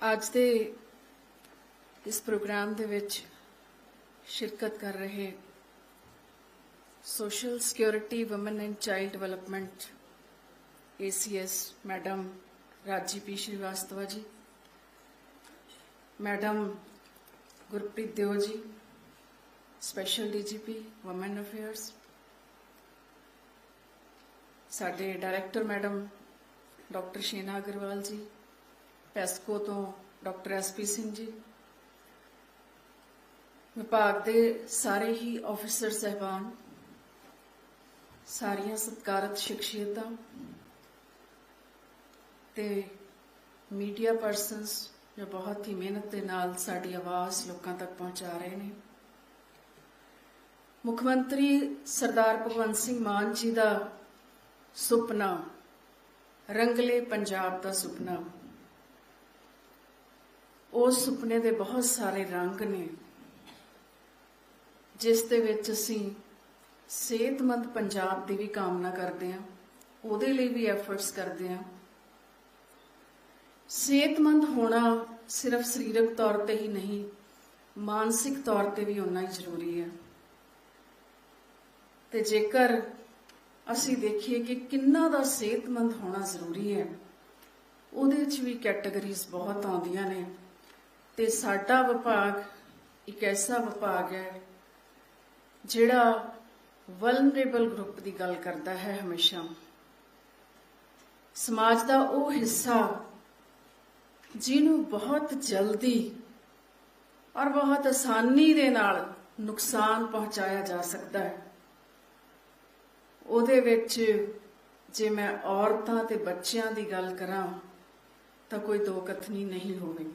ਅੱਜ ਦੇ ਇਸ ਪ੍ਰੋਗਰਾਮ ਦੇ ਵਿੱਚ ਸ਼ਿਰਕਤ ਕਰ ਰਹੇ social security women and child development ACS madam Raji P Shrivastava ji madam Gurpreet Deo ji special DGP women affairs ਸਾਡੇ director madam doctor Sheena Agarwal ji PESCO ਤੋਂ ਡਾਕਟਰ ਐਸਪੀ ਸਿੰਘ ਜੀ। ਵਿਭਾਗ ਦੇ ਸਾਰੇ ਹੀ ਆਫੀਸਰ ਸਹਿਬਾਨ, ਸਾਰੀਆਂ ਸਤਿਕਾਰਤ ਸ਼ਖਸੀਅਤਾਂ ਤੇ ਮੀਡੀਆ ਪਰਸਨਸ ਜੋ ਬਹੁਤ ਹੀ ਮਿਹਨਤ ਦੇ ਨਾਲ ਸਾਡੀ ਆਵਾਜ਼ ਲੋਕਾਂ ਤੱਕ ਪਹੁੰਚਾ ਰਹੇ ਨੇ। ਮੁੱਖ ਮੰਤਰੀ ਸਰਦਾਰ ਭਗਵੰਤ ਸਿੰਘ ਮਾਨ ਜੀ ਦਾ ਸੁਪਨਾ, ਰੰਗਲੇ ਪੰਜਾਬ ਦਾ ਸੁਪਨਾ। ਉਸ ਸੁਪਨੇ ਦੇ ਬਹੁਤ ਸਾਰੇ ਰੰਗ ਨੇ, ਜਿਸ ਦੇ ਵਿੱਚ ਅਸੀਂ ਸਿਹਤਮੰਦ ਪੰਜਾਬ ਦੀ ਵੀ ਕਾਮਨਾ ਕਰਦੇ ਹਾਂ, ਉਹਦੇ ਲਈ ਵੀ ਐਫਰਟਸ ਕਰਦੇ ਹਾਂ। ਸਿਹਤਮੰਦ ਹੋਣਾ ਸਿਰਫ ਸਰੀਰਕ ਤੌਰ ਤੇ ਹੀ ਨਹੀਂ, ਮਾਨਸਿਕ ਤੌਰ ਤੇ ਵੀ ਉਨਾ ਹੀ ਜ਼ਰੂਰੀ ਹੈ। ਤੇ ਜੇਕਰ ਅਸੀਂ ਦੇਖੀਏ ਕਿ ਕਿੰਨਾ ਦਾ ਸਿਹਤਮੰਦ ਹੋਣਾ ਜ਼ਰੂਰੀ ਹੈ, ਉਹਦੇ ਵਿੱਚ ਵੀ ਕੈਟਾਗਰੀਜ਼ ਬਹੁਤ ਆਉਂਦੀਆਂ ਨੇ। ਤੇ ਸਾਡਾ ਵਿਭਾਗ ਇੱਕ ਐਸਾ ਵਿਭਾਗ ਹੈ, ਜਿਹੜਾ ਵਲਨਰੇਬਲ ਗਰੁੱਪ ਦੀ ਗੱਲ ਕਰਦਾ ਹੈ ਹਮੇਸ਼ਾ। ਸਮਾਜ ਦਾ ਉਹ ਹਿੱਸਾ ਜਿਹਨੂੰ ਬਹੁਤ ਜਲਦੀ ਔਰ ਬਹੁਤ ਆਸਾਨੀ ਦੇ ਨਾਲ ਨੁਕਸਾਨ ਪਹੁੰਚਾਇਆ ਜਾ ਸਕਦਾ ਹੈ। ਉਹਦੇ ਵਿੱਚ ਜੇ ਮੈਂ ਔਰਤਾਂ ਤੇ ਬੱਚਿਆਂ ਦੀ ਗੱਲ ਕਰਾਂ ਤਾਂ ਕੋਈ ਦੋ ਕਥਨੀ ਨਹੀਂ ਹੋਵੇਗੀ।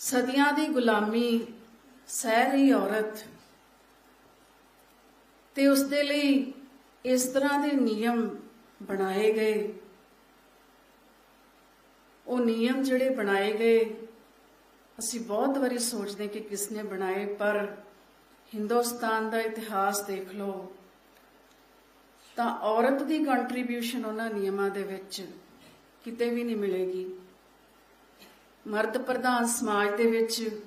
ਸਦੀਆਂ ਦੀ ਗੁਲਾਮੀ ਸਹਿ ਰਹੀ ਔਰਤ ਤੇ ਉਸ ਦੇ ਲਈ ਇਸ ਤਰ੍ਹਾਂ ਦੇ ਨਿਯਮ ਬਣਾਏ ਗਏ। ਉਹ ਨਿਯਮ ਜਿਹੜੇ ਬਣਾਏ ਗਏ, ਅਸੀਂ ਬਹੁਤ ਵਾਰੀ ਸੋਚਦੇ ਕਿ ਕਿਸ ਨੇ ਬਣਾਏ, ਪਰ ਹਿੰਦੁਸਤਾਨ ਦਾ ਇਤਿਹਾਸ ਦੇਖ ਲਓ, ਤਾਂ ਔਰਤ ਦੀ ਕੰਟਰੀਬਿਊਸ਼ਨ ਉਹਨਾਂ ਨਿਯਮਾਂ ਦੇ ਵਿੱਚ ਕਿਤੇ ਵੀ ਨਹੀਂ ਮਿਲੇਗੀ। ਮਰਦ ਪ੍ਰਧਾਨ ਸਮਾਜ ਦੇ ਵਿੱਚ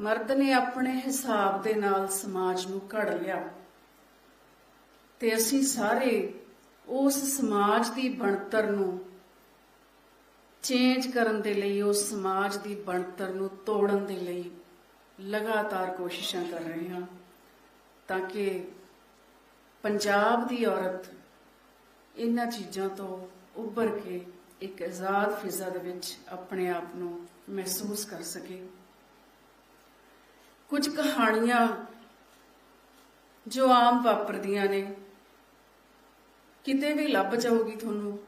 ਮਰਦ ਨੇ ਆਪਣੇ ਹਿਸਾਬ ਦੇ ਨਾਲ ਸਮਾਜ ਨੂੰ ਘੜ ਲਿਆ। ਤੇ ਅਸੀਂ ਸਾਰੇ ਉਸ ਸਮਾਜ ਦੀ ਬਣਤਰ ਨੂੰ ਚੇਂਜ ਕਰਨ ਦੇ ਲਈ, ਉਸ ਸਮਾਜ ਦੀ ਬਣਤਰ ਨੂੰ ਤੋੜਨ ਦੇ ਲਈ ਲਗਾਤਾਰ ਕੋਸ਼ਿਸ਼ਾਂ ਕਰ ਰਹੇ ਹਾਂ ਤਾਂ ਕਿ ਪੰਜਾਬ ਦੀ ਔਰਤ ਇਹਨਾਂ ਚੀਜ਼ਾਂ ਤੋਂ ਉੱਭਰ ਕੇ ਇੱਕ ਆਜ਼ਾਦ ਫਿਜ਼ਾ ਦੇ ਵਿੱਚ ਆਪਣੇ ਆਪ ਨੂੰ ਮਹਿਸੂਸ ਕਰ ਸਕੇ। ਕੁਝ ਕਹਾਣੀਆਂ ਜੋ ਆਮ ਵਾਪਰਦੀਆਂ ਨੇ, ਕਿਤੇ ਵੀ ਲੱਭ ਜਾਊਗੀ ਤੁਹਾਨੂੰ।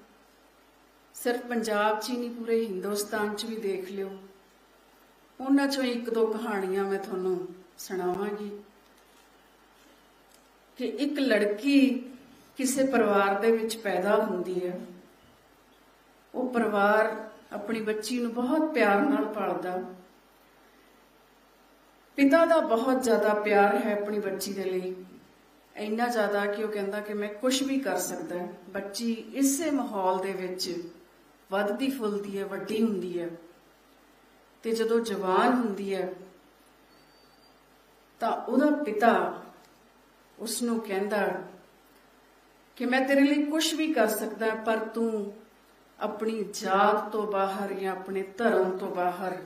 ਸਿਰਫ ਪੰਜਾਬ 'ਚ ਹੀ ਨਹੀਂ, ਪੂਰੇ ਹਿੰਦੁਸਤਾਨ 'ਚ ਵੀ ਦੇਖ ਲਿਓ। ਉਹਨਾਂ 'ਚੋਂ ਇੱਕ ਦੋ ਕਹਾਣੀਆਂ ਮੈਂ ਤੁਹਾਨੂੰ ਸੁਣਾਵਾਂਗੀ ਕਿ ਇੱਕ ਲੜਕੀ ਕਿਸੇ ਪਰਿਵਾਰ ਦੇ ਵਿੱਚ ਪੈਦਾ ਹੁੰਦੀ ਹੈ। ਉਹ ਪਰਿਵਾਰ ਆਪਣੀ ਬੱਚੀ ਨੂੰ ਬਹੁਤ ਪਿਆਰ ਨਾਲ ਪਾਲਦਾ। ਪਿਤਾ ਦਾ ਬਹੁਤ ਜ਼ਿਆਦਾ ਪਿਆਰ ਹੈ ਆਪਣੀ ਬੱਚੀ ਦੇ ਲਈ। ਇੰਨਾ ਜ਼ਿਆਦਾ ਕਿ ਉਹ ਕਹਿੰਦਾ ਕਿ ਮੈਂ ਕੁਝ ਵੀ ਕਰ ਸਕਦਾ ਬੱਚੀ ਇਸੇ ਮਾਹੌਲ ਦੇ ਵਿੱਚ ਵੱਧਦੀ ਫੁੱਲਦੀ ਹੈ, ਵੱਡੀ ਹੁੰਦੀ ਹੈ। ਤੇ ਜਦੋਂ ਜਵਾਨ ਹੁੰਦੀ ਹੈ, ਤਾਂ ਉਹਦਾ ਪਿਤਾ ਉਸ ਨੂੰ ਕਹਿੰਦਾ ਕਿ ਮੈਂ ਤੇਰੇ ਲਈ ਕੁਝ ਵੀ ਕਰ ਸਕਦਾ, ਪਰ ਤੂੰ ਆਪਣੀ ਜਾਤ ਤੋਂ ਬਾਹਰ ਜਾਂ ਆਪਣੇ ਧਰਮ ਤੋਂ ਬਾਹਰ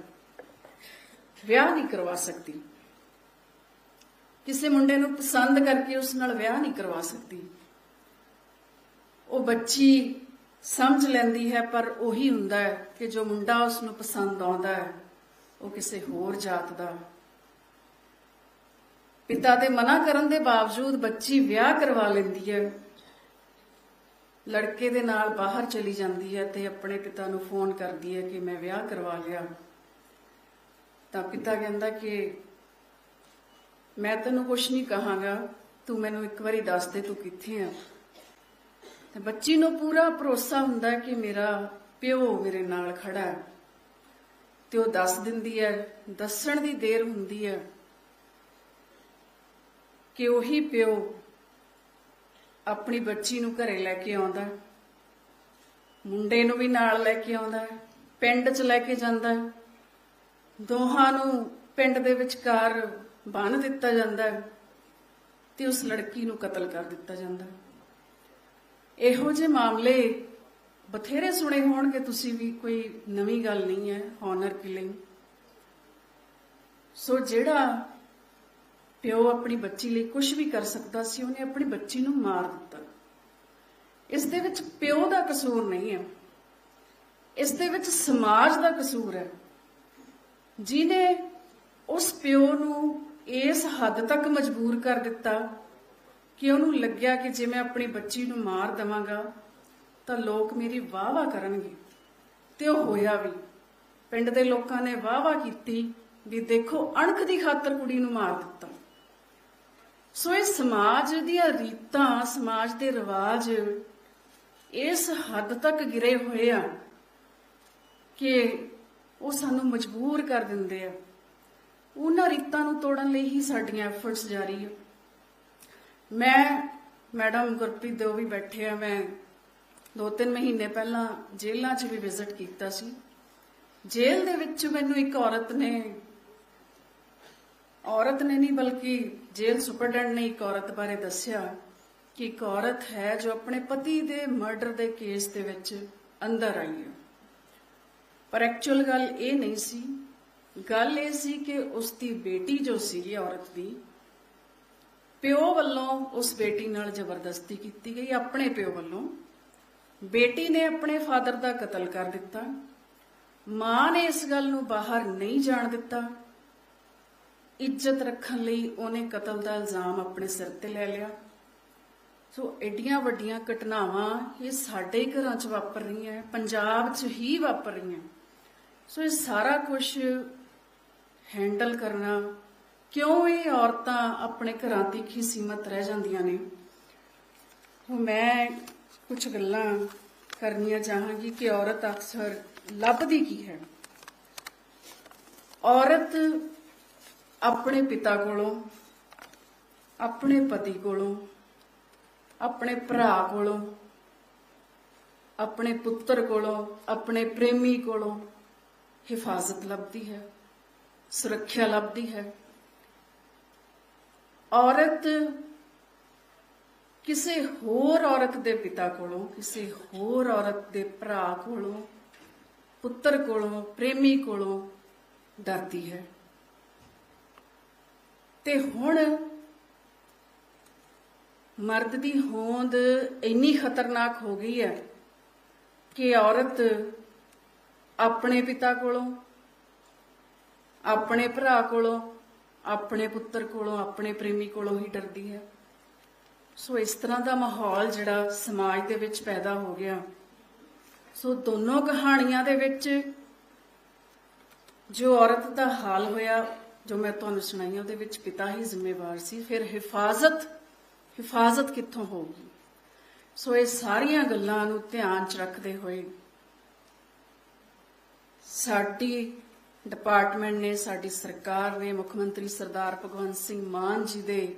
ਵਿਆਹ ਨਹੀਂ ਕਰਵਾ ਸਕਦੀ। ਕਿਸੇ ਮੁੰਡੇ ਨੂੰ ਪਸੰਦ ਕਰਕੇ ਉਸ ਨਾਲ ਵਿਆਹ ਨਹੀਂ ਕਰਵਾ ਸਕਦੀ। ਉਹ ਬੱਚੀ ਸਮਝ ਲੈਂਦੀ ਹੈ, ਪਰ ਉਹੀ ਹੁੰਦਾ ਹੈ ਕਿ ਜੋ ਮੁੰਡਾ ਉਸ ਨੂੰ ਪਸੰਦ ਆਉਂਦਾ ਹੈ, ਉਹ ਕਿਸੇ ਹੋਰ ਜਾਤ ਦਾ। ਪਿਤਾ ਦੇ ਮਨਾ ਕਰਨ ਦੇ ਬਾਵਜੂਦ ਬੱਚੀ ਵਿਆਹ ਕਰਵਾ ਲੈਂਦੀ ਹੈ। ਲੜਕੇ ਦੇ ਨਾਲ ਬਾਹਰ ਚਲੀ ਜਾਂਦੀ ਹੈ ਤੇ ਆਪਣੇ ਪਿਤਾ ਨੂੰ ਫੋਨ ਕਰਦੀ ਹੈ ਕਿ ਮੈਂ ਵਿਆਹ ਕਰਵਾ ਲਿਆ। ਤਾਂ ਪਿਤਾ ਕਹਿੰਦਾ ਕਿ ਮੈਂ ਤੈਨੂੰ ਕੁਝ ਨਹੀਂ ਕਹਾਂਗਾ, ਤੂੰ ਮੈਨੂੰ ਇੱਕ ਵਾਰੀ ਦੱਸ ਦੇ ਤੂੰ ਕਿੱਥੇ ਆ। ਤੇ ਬੱਚੀ ਨੂੰ ਪੂਰਾ ਭਰੋਸਾ ਹੁੰਦਾ ਕਿ ਮੇਰਾ ਪਿਓ ਮੇਰੇ ਨਾਲ ਖੜਾ ਹੈ। ਤੇ ਉਹ ਦੱਸ ਦਿੰਦੀ ਹੈ, ਦੱਸਣ ਦੀ ਦੇਰ ਹੁੰਦੀ ਹੈ ਕਿ ਉਹੀ ਪਿਓ ਆਪਣੀ ਬੱਚੀ ਨੂੰ ਘਰੇ ਲੈ ਕੇ ਆਉਂਦਾ ਮੁੰਡੇ ਨੂੰ ਵੀ ਨਾਲ ਲੈ ਕੇ ਆਉਂਦਾ ਪਿੰਡ 'ਚ ਲੈ ਕੇ ਜਾਂਦਾ ਦੋਹਾਂ ਨੂੰ ਪਿੰਡ ਦੇ ਵਿਚਕਾਰ ਬੰਨ ਦਿੱਤਾ ਜਾਂਦਾ ਹੈ ਤੇ ਉਸ ਲੜਕੀ ਨੂੰ ਕਤਲ ਕਰ ਦਿੱਤਾ ਜਾਂਦਾ ਇਹੋ ਜਿਹੇ ਮਾਮਲੇ ਬਥੇਰੇ ਸੁਣੇ ਹੋਣਗੇ। ਤੁਸੀਂ ਵੀ ਕੋਈ ਨਵੀਂ ਗੱਲ ਨਹੀਂ ਹੈ। ਹੌਨਰ ਕਿਲਿੰਗ ਸੋ ਜਿਹੜਾ ਪਿਓ ਆਪਣੀ ਬੱਚੀ ਲਈ ਕੁਝ ਵੀ ਕਰ ਸਕਦਾ ਸੀ, ਉਹਨੇ ਆਪਣੀ ਬੱਚੀ ਨੂੰ ਮਾਰ ਦਿੱਤਾ। ਇਸ ਦੇ ਵਿੱਚ ਪਿਓ ਦਾ ਕਸੂਰ ਨਹੀਂ ਹੈ। ਇਸ ਦੇ ਵਿੱਚ ਸਮਾਜ ਦਾ ਕਸੂਰ ਹੈ। ਜਿਨੇ ਉਸ ਪਿਓ ਨੂੰ ਇਸ ਹੱਦ ਤੱਕ ਮਜਬੂਰ ਕਰ ਦਿੱਤਾ ਕਿ ਉਹਨੂੰ ਲੱਗਿਆ ਕਿ ਜੇ ਮੈਂ ਆਪਣੀ ਬੱਚੀ ਨੂੰ ਮਾਰ ਦਵਾਂਗਾ, ਤਾਂ ਲੋਕ ਮੇਰੀ ਵਾਹ-ਵਾਹ ਕਰਨਗੇ। ਤੇ ਉਹ ਹੋਇਆ ਵੀ। ਪਿੰਡ ਦੇ ਲੋਕਾਂ ਨੇ ਵਾਹ-ਵਾਹ ਕੀਤੀ ਵੀ ਦੇਖੋ, ਅਣਖ ਦੀ ਖਾਤਰ ਕੁੜੀ ਨੂੰ ਮਾਰ ਦਿੱਤਾ। ਸੋ ਇਹ ਸਮਾਜ ਦੀਆਂ ਰੀਤਾਂ, ਸਮਾਜ ਦੇ ਰਿਵਾਜ ਇਸ ਹੱਦ ਤੱਕ ਗਿਰੇ ਹੋਏ ਆ ਕਿ ਉਹ ਸਾਨੂੰ ਮਜਬੂਰ ਕਰ ਦਿੰਦੇ ਆ। ਉਹਨਾਂ ਰੀਤਾਂ ਨੂੰ ਤੋੜਨ ਲਈ ਹੀ ਸਾਡੀਆਂ ਐਫਰਟਸ ਜਾਰੀ ਆ। ਮੈਂ ਮੈਡਮ ਗੁਰਪ੍ਰੀਤ ਦੇਵ ਵੀ ਬੈਠੇ ਆ। ਮੈਂ ਦੋ ਤਿੰਨ ਮਹੀਨੇ ਪਹਿਲਾਂ ਜੇਲ੍ਹਾਂ 'ਚ ਵੀ ਵਿਜ਼ਿਟ ਕੀਤਾ ਸੀ। ਜੇਲ੍ਹ ਦੇ ਵਿੱਚ ਮੈਨੂੰ ਇੱਕ ਔਰਤ ਨੇ ਔਰਤ ਨੇ ਨਹੀਂ ਬਲਕਿ ਜੇਲ੍ਹ ਸੁਪਰਡੈਂਟ ਨੇ ਇੱਕ ਔਰਤ ਬਾਰੇ ਦੱਸਿਆ ਕਿ ਇੱਕ ਔਰਤ ਹੈ ਜੋ ਆਪਣੇ ਪਤੀ ਦੇ ਮਰਡਰ ਦੇ ਕੇਸ ਦੇ ਵਿੱਚ ਅੰਦਰ ਆਈ ਹੈ। ਪਰ ਐਕਚੁਅਲ ਗੱਲ ਇਹ ਨਹੀਂ ਸੀ। ਗੱਲ ਇਹ ਸੀ ਕਿ ਉਸ ਦੀ ਬੇਟੀ ਜੋ ਸੀਗੀ ਔਰਤ ਦੀ, ਪਿਓ ਵੱਲੋਂ ਉਸ ਬੇਟੀ ਨਾਲ ਜ਼ਬਰਦਸਤੀ ਕੀਤੀ ਗਈ। ਆਪਣੇ ਪਿਓ ਵੱਲੋਂ ਬੇਟੀ ਨੇ ਆਪਣੇ ਫਾਦਰ ਦਾ ਕਤਲ ਕਰ ਦਿੱਤਾ। ਮਾਂ ਨੇ ਇਸ ਗੱਲ ਨੂੰ ਬਾਹਰ ਨਹੀਂ ਜਾਣ ਦਿੱਤਾ। ਇੱਜ਼ਤ ਰੱਖਣ ਲਈ ਉਹਨੇ ਕਤਲ ਦਾ ਇਲਜ਼ਾਮ ਆਪਣੇ ਸਿਰ ਤੇ ਲੈ ਲਿਆ। ਸੋ ਐਡੀਆਂ ਵੱਡੀਆਂ ਘਟਨਾਵਾਂ ਇਹ ਸਾਡੇ ਘਰਾਂ 'ਚ ਵਾਪਰ ਰਹੀਆਂ ਪੰਜਾਬ 'ਚ ਹੀ ਵਾਪਰ ਰਹੀਆਂ ਸੋ ਇਹ ਸਾਰਾ ਕੁਝ ਹੈਂਡਲ ਕਰਨਾ, ਕਿਉਂ ਇਹ ਔਰਤਾਂ ਆਪਣੇ ਘਰਾਂ ਤੱਕ ਹੀ ਸੀਮਤ ਰਹਿ ਜਾਂਦੀਆਂ ਨੇ? ਹੁਣ ਮੈਂ ਕੁਝ ਗੱਲਾਂ ਕਰਨੀਆਂ ਚਾਹਾਂਗੀ ਕਿ ਔਰਤ ਅਕਸਰ ਲੱਭਦੀ ਕੀ ਹੈ? ਔਰਤ ਆਪਣੇ ਪਿਤਾ ਕੋਲੋਂ, ਆਪਣੇ ਪਤੀ ਕੋਲੋਂ, ਆਪਣੇ ਭਰਾ ਕੋਲੋਂ, ਆਪਣੇ ਪੁੱਤਰ ਕੋਲੋਂ, ਆਪਣੇ ਪ੍ਰੇਮੀ ਕੋਲੋਂ ਹਿਫਾਜ਼ਤ ਲੱਭਦੀ ਹੈ, ਸੁਰੱਖਿਆ ਲੱਭਦੀ ਹੈ। ਔਰਤ ਕਿਸੇ ਹੋਰ ਔਰਤ ਦੇ ਪਿਤਾ ਕੋਲੋਂ, ਕਿਸੇ ਹੋਰ ਔਰਤ ਦੇ ਭਰਾ ਕੋਲੋਂ, ਪੁੱਤਰ ਕੋਲੋਂ, ਪ੍ਰੇਮੀ ਕੋਲੋਂ ਡਰਦੀ ਹੈ। ਤੇ ਹੁਣ ਮਰਦ ਦੀ ਹੋਂਦ ਇੰਨੀ ਖਤਰਨਾਕ ਹੋ ਗਈ ਹੈ ਕਿ ਔਰਤ ਆਪਣੇ ਪਿਤਾ ਕੋਲੋਂ, ਆਪਣੇ ਭਰਾ ਕੋਲੋਂ, ਆਪਣੇ ਪੁੱਤਰ ਕੋਲੋਂ, ਆਪਣੇ ਪ੍ਰੇਮੀ ਕੋਲੋਂ ਹੀ ਡਰਦੀ ਹੈ। ਸੋ ਇਸ ਤਰ੍ਹਾਂ ਦਾ ਮਾਹੌਲ ਜਿਹੜਾ ਸਮਾਜ ਦੇ ਵਿੱਚ ਪੈਦਾ ਹੋ ਗਿਆ। ਸੋ ਦੋਨੋਂ ਕਹਾਣੀਆਂ ਦੇ ਵਿੱਚ ਜੋ ਔਰਤ ਦਾ ਹਾਲ ਹੋਇਆ ਜੋ ਮੈਂ ਤੁਹਾਨੂੰ ਸੁਣਾਈ ਉਹਦੇ ਵਿੱਚ ਪਿਤਾ ਹੀ ਜ਼ਿੰਮੇਵਾਰ ਸੀ। ਫਿਰ ਹਿਫਾਜ਼ਤ ਹਿਫਾਜ਼ਤ ਕਿੱਥੋਂ ਹੋਊਗੀ? ਸੋ ਇਹ ਸਾਰੀਆਂ ਗੱਲਾਂ ਨੂੰ ਧਿਆਨ 'ਚ ਰੱਖਦੇ ਹੋਏ ਸਾਡੀ ਡਿਪਾਰਟਮੈਂਟ ਨੇ, ਸਾਡੀ ਸਰਕਾਰ ਨੇ, ਮੁੱਖ ਮੰਤਰੀ ਸਰਦਾਰ ਭਗਵੰਤ ਸਿੰਘ ਮਾਨ ਜੀ ਦੇ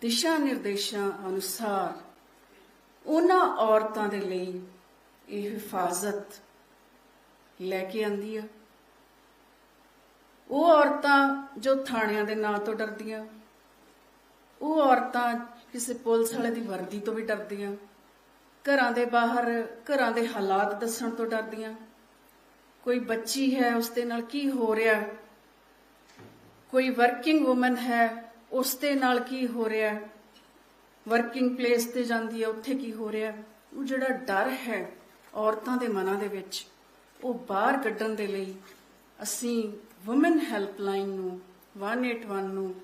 ਦਿਸ਼ਾ ਨਿਰਦੇਸ਼ਾਂ ਅਨੁਸਾਰ ਉਹਨਾਂ ਔਰਤਾਂ ਦੇ ਲਈ ਇਹ ਹਿਫਾਜ਼ਤ ਲੈ ਕੇ ਆਂਦੀ ਆ। ਉਹ ਔਰਤਾਂ ਜੋ ਥਾਣਿਆਂ ਦੇ ਨਾਂ ਤੋਂ ਡਰਦੀਆਂ, ਉਹ ਔਰਤਾਂ ਕਿਸੇ ਪੁਲਿਸ ਵਾਲੇ ਦੀ ਵਰਦੀ ਤੋਂ ਵੀ ਡਰਦੀਆਂ, ਘਰਾਂ ਦੇ ਬਾਹਰ, ਘਰਾਂ ਦੇ ਹਾਲਾਤ ਦੱਸਣ ਤੋਂ ਡਰਦੀਆਂ। ਕੋਈ ਬੱਚੀ ਹੈ ਉਸ ਦੇ ਨਾਲ ਕੀ ਹੋ ਰਿਹਾ? ਕੋਈ ਵਰਕਿੰਗ ਔਮਨ ਹੈ ਉਸ ਦੇ ਨਾਲ ਕੀ ਹੋ ਰਿਹਾ? ਵਰਕਿੰਗ ਪਲੇਸ ਤੇ ਜਾਂਦੀ ਹੈ, ਉੱਥੇ ਕੀ ਹੋ ਰਿਹਾ? ਉਹ ਜਿਹੜਾ ਡਰ ਹੈ ਔਰਤਾਂ ਦੇ ਮਨਾਂ ਦੇ ਵਿੱਚ, ਉਹ ਬਾਹਰ ਕੱਢਣ ਦੇ ਲਈ ਅਸੀਂ ਔਮਨ ਹੈਲਪਲਾਈਨ ਨੂੰ 181 ਨੂੰ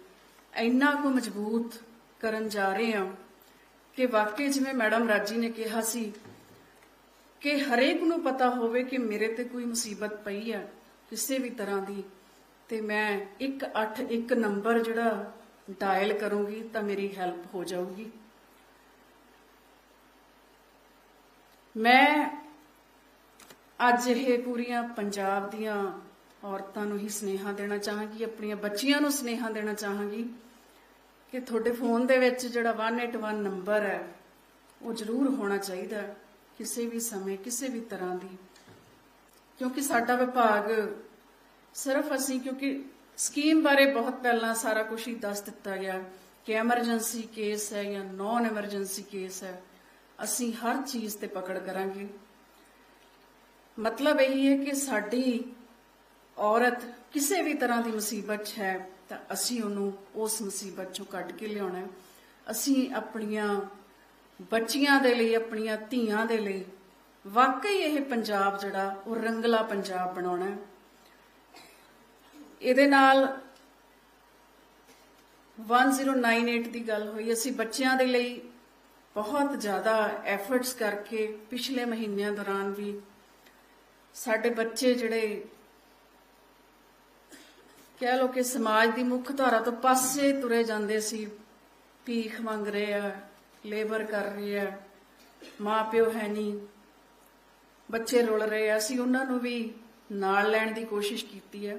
ਇੰਨਾ ਕੁ ਮਜ਼ਬੂਤ ਕਰਨ ਜਾ ਰਹੇ ਹਾਂ ਕਿ ਵਾਕਈ ਜਿਵੇਂ ਮੈਡਮ ਰਾਜੀ ਨੇ ਕਿਹਾ ਸੀ ਕਿ ਹਰੇਕ ਨੂੰ ਪਤਾ ਹੋਵੇ ਕਿ ਮੇਰੇ ਤੇ ਕੋਈ ਮੁਸੀਬਤ ਪਈ ਹੈ, ਕਿਸੇ ਵੀ ਤਰ੍ਹਾਂ ਦੀ, ਤੇ ਮੈਂ 181 ਨੰਬਰ ਜਿਹੜਾ ਡਾਇਲ ਕਰੂੰਗੀ ਤਾਂ ਮੇਰੀ ਹੈਲਪ ਹੋ ਜਾਊਗੀ। ਮੈਂ ਅੱਜ ਇਹ ਪੂਰੀਆਂ ਪੰਜਾਬ ਦੀਆਂ ਔਰਤਾਂ ਨੂੰ ਹੀ ਸਨੇਹਾ ਦੇਣਾ ਚਾਹਾਂਗੀ, ਆਪਣੀਆਂ ਬੱਚੀਆਂ ਨੂੰ ਸਨੇਹਾ ਦੇਣਾ ਚਾਹਾਂਗੀ ਕਿ ਤੁਹਾਡੇ ਫੋਨ ਦੇ ਵਿੱਚ ਜਿਹੜਾ 181 ਨੰਬਰ ਹੈ, ਉਹ ਜ਼ਰੂਰ ਹੋਣਾ ਚਾਹੀਦਾ ਕਿਸੇ ਵੀ ਸਮੇਂ, ਕਿਸੇ ਵੀ ਤਰ੍ਹਾਂ ਦੀ। ਕਿਉਂਕਿ ਸਾਡਾ ਵਿਭਾਗ ਸਿਰਫ ਅਸੀਂ, ਕਿਉਂਕਿ ਸਕੀਮ ਬਾਰੇ ਬਹੁਤ ਪਹਿਲਾਂ ਸਾਰਾ ਕੁਝ ਹੀ ਦੱਸ ਦਿੱਤਾ ਗਿਆ ਕਿ ਐਮਰਜੈਂਸੀ ਕੇਸ ਹੈ ਜਾਂ ਨਾਨ ਐਮਰਜੈਂਸੀ ਕੇਸ ਹੈ, ਅਸੀਂ ਹਰ ਚੀਜ਼ ਤੇ ਪਕੜ ਕਰਾਂਗੇ। ਮਤਲਬ ਇਹ ਹੈ ਕਿ ਸਾਡੀ ਔਰਤ ਕਿਸੇ ਵੀ ਤਰ੍ਹਾਂ ਦੀ ਮੁਸੀਬਤ 'ਚ ਹੈ, ਤਾਂ ਅਸੀਂ ਉਹਨੂੰ ਉਸ ਮੁਸੀਬਤ 'ਚੋਂ ਕੱਢ ਕੇ ਲਿਆਉਣਾ ਹੈ। ਅਸੀਂ ਆਪਣੀਆਂ ਬੱਚੀਆਂ ਦੇ ਲਈ, ਆਪਣੀਆਂ ਧੀਆਂ ਦੇ ਲਈ ਵਾਕਈ ਇਹ ਪੰਜਾਬ ਜਿਹੜਾ, ਉਹ ਰੰਗਲਾ ਪੰਜਾਬ ਬਣਾਉਣਾ ਹੈ ਇਹਦੇ ਨਾਲ 1098 ਦੀ ਗੱਲ ਹੋਈ ਅਸੀਂ ਬੱਚਿਆਂ ਦੇ ਲਈ ਬਹੁਤ ਜ਼ਿਆਦਾ ਐਫਰਟਸ ਕਰਕੇ ਪਿਛਲੇ ਮਹੀਨਿਆਂ ਦੌਰਾਨ ਵੀ ਸਾਡੇ ਬੱਚੇ ਜਿਹੜੇ ਕਹਿ ਲੋ ਕਿ ਸਮਾਜ ਦੀ ਮੁੱਖ ਧਾਰਾ ਤੋਂ ਪਾਸੇ ਤੁਰੇ ਜਾਂਦੇ ਸੀ। ਭੀਖ ਮੰਗ ਰਹੇ ਆ ਲੇਬਰ ਕਰ ਰਹੇ ਆ, ਮਾਪਿਓ ਹੈ ਨਹੀਂ। ਬੱਚੇ ਰੁਲ ਰਹੇ ਆ। ਅਸੀਂ ਉਹਨਾਂ ਨੂੰ ਵੀ ਨਾਲ ਲੈਣ ਦੀ ਕੋਸ਼ਿਸ਼ ਕੀਤੀ ਹੈ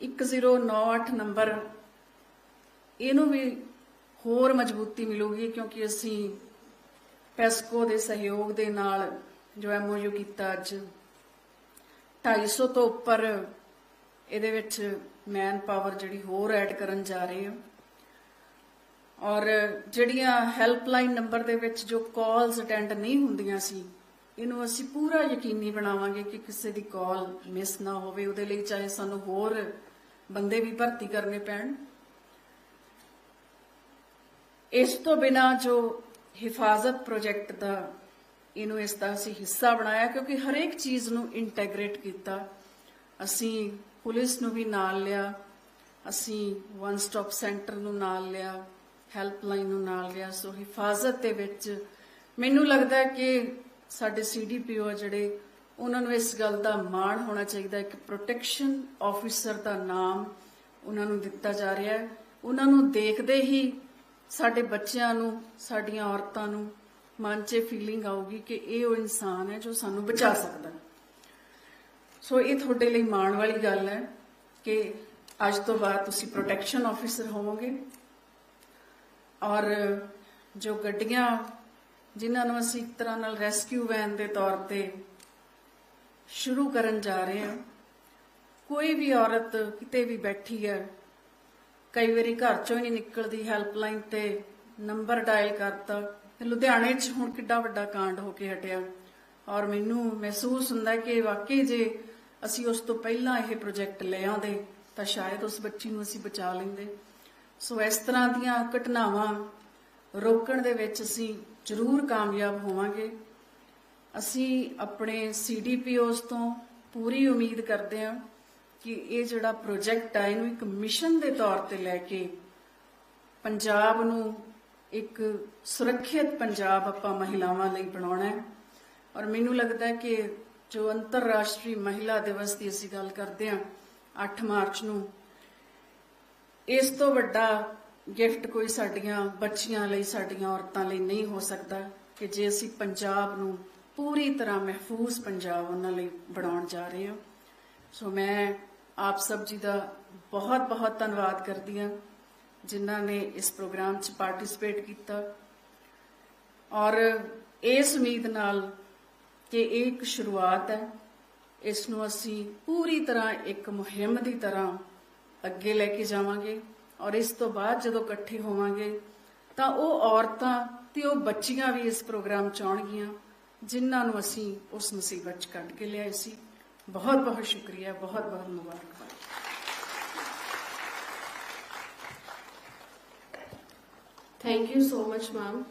1098 ਨੰਬਰ, ਇਹਨੂੰ ਵੀ ਹੋਰ ਮਜ਼ਬੂਤੀ ਮਿਲੂਗੀ ਕਿਉਂਕਿ ਅਸੀਂ ਪੈਸਕੋ ਦੇ ਸਹਿਯੋਗ ਦੇ ਨਾਲ ਜੋ ਐਮਓਯੂ ਕੀਤਾ ਅੱਜ। 250 ਤੋਂ ਉੱਪਰ ਇਹਦੇ ਵਿੱਚ ਮੈਨ ਪਾਵਰ ਜਿਹੜੀ ਹੋਰ ਐਡ ਕਰਨ ਜਾ ਰਹੇ ਹਾਂ ਔਰ ਜਿਹੜੀਆਂ ਹੈਲਪਲਾਈਨ ਨੰਬਰ ਦੇ ਵਿੱਚ ਜੋ ਕਾਲਸ ਅਟੈਂਡ ਨਹੀਂ ਹੁੰਦੀਆਂ ਸੀ, ਇਹਨੂੰ ਅਸੀਂ ਪੂਰਾ ਯਕੀਨੀ ਬਣਾਵਾਂਗੇ ਕਿ ਕਿਸੇ ਦੀ ਕਾਲ ਮਿਸ ਨਾ ਹੋਵੇ, ਉਹਦੇ ਲਈ ਚਾਹੇ ਸਾਨੂੰ ਹੋਰ ਬੰਦੇ ਵੀ ਭਰਤੀ ਕਰਨੇ ਪੈਣ। ਇਸ ਤੋਂ ਬਿਨਾ ਜੋ ਹਿਫਾਜ਼ਤ ਪ੍ਰੋਜੈਕਟ ਦਾ ਇਹਨੂੰ ਇਸ ਦਾ ਅਸੀਂ ਹਿੱਸਾ ਬਣਾਇਆ, ਕਿਉਂਕਿ ਹਰੇਕ ਚੀਜ਼ ਨੂੰ ਇੰਟੈਗਰੇਟ ਕੀਤਾ, ਅਸੀਂ ਪੁਲਿਸ ਨੂੰ ਵੀ ਨਾਲ ਲਿਆ। ਅਸੀਂ ਵਨ ਸਟਾਪ ਸੈਂਟਰ ਨੂੰ ਨਾਲ ਲਿਆ ਹੈਲਪਲਾਈਨ ਨੂੰ ਨਾਲ ਲਿਆ। ਸੋ ਹਿਫਾਜ਼ਤ ਦੇ ਵਿੱਚ ਮੈਨੂੰ ਲੱਗਦਾ ਹੈ ਕਿ ਸਾਡੇ ਸੀਡੀਪੀਓ ਜਿਹੜੇ, ਉਹਨਾਂ ਨੂੰ ਇਸ ਗੱਲ ਦਾ ਮਾਣ ਹੋਣਾ ਚਾਹੀਦਾ ਹੈ ਕਿ ਪ੍ਰੋਟੈਕਸ਼ਨ ਆਫੀਸਰ ਦਾ ਨਾਮ ਉਹਨਾਂ ਨੂੰ ਦਿੱਤਾ ਜਾ ਰਿਹਾ ਹੈ। ਉਹਨਾਂ ਨੂੰ ਦੇਖਦੇ ਹੀ ਸਾਡੇ ਬੱਚਿਆਂ ਨੂੰ, ਸਾਡੀਆਂ ਔਰਤਾਂ ਨੂੰ ਮਨ 'ਚ ਫੀਲਿੰਗ ਆਊਗੀ ਕਿ ਇਹ ਉਹ ਇਨਸਾਨ ਹੈ ਜੋ ਸਾਨੂੰ ਬਚਾ ਸਕਦਾ ਹੈ। ਸੋ ਇਹ ਤੁਹਾਡੇ ਲਈ ਮਾਣ ਵਾਲੀ ਗੱਲ ਹੈ ਕਿ ਅੱਜ ਤੋਂ ਬਾਅਦ ਤੁਸੀਂ ਪ੍ਰੋਟੈਕਸ਼ਨ ਆਫੀਸਰ ਹੋਵੋਗੇ। ਔਰ ਜੋ ਗੱਡੀਆਂ ਜਿਨ੍ਹਾਂ ਨੂੰ ਅਸੀਂ ਇੱਕ ਤਰ੍ਹਾਂ ਨਾਲ ਰੈਸਕਿਊ ਵੈਨ ਦੇ ਤੌਰ ਤੇ ਸ਼ੁਰੂ ਕਰਨ ਜਾ ਰਹੇ ਹਾਂ, ਕੋਈ ਵੀ ਔਰਤ ਕਿਤੇ ਵੀ ਬੈਠੀ ਹੈ, ਕਈ ਵਾਰੀ ਘਰ ਚੋਂ ਹੀ ਨਹੀਂ ਨਿਕਲਦੀ ਹੈਲਪਲਾਈਨ ਤੇ ਨੰਬਰ ਡਾਇਲ ਕਰਤਾ। ਤੇ ਲੁਧਿਆਣੇ 'ਚ ਹੁਣ ਕਿੱਡਾ ਵੱਡਾ ਕਾਂਡ ਹੋ ਕੇ ਹਟਿਆ। ਔਰ ਮੈਨੂੰ ਮਹਿਸੂਸ ਹੁੰਦਾ ਕਿ ਵਾਕਈ ਜੇ ਅਸੀਂ ਉਸ ਤੋਂ ਪਹਿਲਾਂ ਇਹ ਪ੍ਰੋਜੈਕਟ ਲੈ ਆਉਂਦੇ, ਤਾਂ ਸ਼ਾਇਦ ਉਸ ਬੱਚੀ ਨੂੰ ਅਸੀਂ ਬਚਾ ਲੈਂਦੇ। ਸੋ ਇਸ ਤਰ੍ਹਾਂ ਦੀਆਂ ਘਟਨਾਵਾਂ ਰੋਕਣ ਦੇ ਵਿੱਚ ਅਸੀਂ ਜ਼ਰੂਰ ਕਾਮਯਾਬ ਹੋਵਾਂਗੇ। ਅਸੀਂ ਆਪਣੇ ਸੀਡੀਪੀਓਸ ਤੋਂ ਪੂਰੀ ਉਮੀਦ ਕਰਦੇ ਹਾਂ ਕਿ ਇਹ ਜਿਹੜਾ ਪ੍ਰੋਜੈਕਟ ਆ, ਇਹਨੂੰ ਇੱਕ ਮਿਸ਼ਨ ਦੇ ਤੌਰ ਤੇ ਲੈ ਕੇ ਪੰਜਾਬ ਨੂੰ ਇੱਕ ਸੁਰੱਖਿਅਤ ਪੰਜਾਬ ਆਪਾਂ ਮਹਿਲਾਵਾਂ ਲਈ ਬਣਾਉਣਾ ਹੈ। ਔਰ ਮੈਨੂੰ ਲੱਗਦਾ ਹੈ ਕਿ ਜੋ ਅੰਤਰਰਾਸ਼ਟਰੀ ਮਹਿਲਾ ਦਿਵਸ ਦੀ ਅਸੀਂ ਗੱਲ ਕਰਦੇ ਹਾਂ 8 ਮਾਰਚ ਨੂੰ, ਇਸ ਤੋਂ ਵੱਡਾ ਗਿਫਟ ਕੋਈ ਸਾਡੀਆਂ ਬੱਚੀਆਂ ਲਈ, ਸਾਡੀਆਂ ਔਰਤਾਂ ਲਈ ਨਹੀਂ ਹੋ ਸਕਦਾ ਕਿ ਜੇ ਅਸੀਂ ਪੰਜਾਬ ਨੂੰ ਪੂਰੀ ਤਰ੍ਹਾਂ ਮਹਿਫੂਜ਼ ਪੰਜਾਬ ਉਹਨਾਂ ਲਈ ਬਣਾਉਣ ਜਾ ਰਹੇ ਹਾਂ। ਸੋ ਮੈਂ ਆਪ ਸਭ ਜੀ ਦਾ ਬਹੁਤ ਬਹੁਤ ਧੰਨਵਾਦ ਕਰਦੀ ਹਾਂ, ਜਿਨ੍ਹਾਂ ਨੇ ਇਸ ਪ੍ਰੋਗਰਾਮ 'ਚ ਪਾਰਟਿਸਿਪੇਟ ਕੀਤਾ। ਔਰ ਇਸ ਉਮੀਦ ਨਾਲ ਕਿ ਇਹ ਇੱਕ ਸ਼ੁਰੂਆਤ ਹੈ। ਇਸ ਨੂੰ ਅਸੀਂ ਪੂਰੀ ਤਰ੍ਹਾਂ ਇੱਕ ਮੁਹਿੰਮ ਦੀ ਤਰ੍ਹਾਂ ਅੱਗੇ ਲੈ ਕੇ ਜਾਵਾਂਗੇ ਔਰ ਇਸ ਤੋਂ ਬਾਅਦ ਜਦੋਂ ਇਕੱਠੇ ਹੋਵਾਂਗੇ ਤਾਂ ਉਹ ਔਰਤਾਂ ਤੇ ਉਹ ਬੱਚੀਆਂ ਵੀ ਇਸ ਪ੍ਰੋਗਰਾਮ ਚ ਆਉਣਗੀਆਂ ਜਿਨ੍ਹਾਂ ਨੂੰ ਅਸੀਂ ਉਸ ਮੁਸੀਬਤ ਚ ਕੱਢ ਕੇ ਲਿਆਏ ਸੀ। ਬਹੁਤ ਬਹੁਤ ਸ਼ੁਕਰੀਆ ਬਹੁਤ ਬਹੁਤ ਮੁਬਾਰਕਬਾਦ thank you so much, ma'am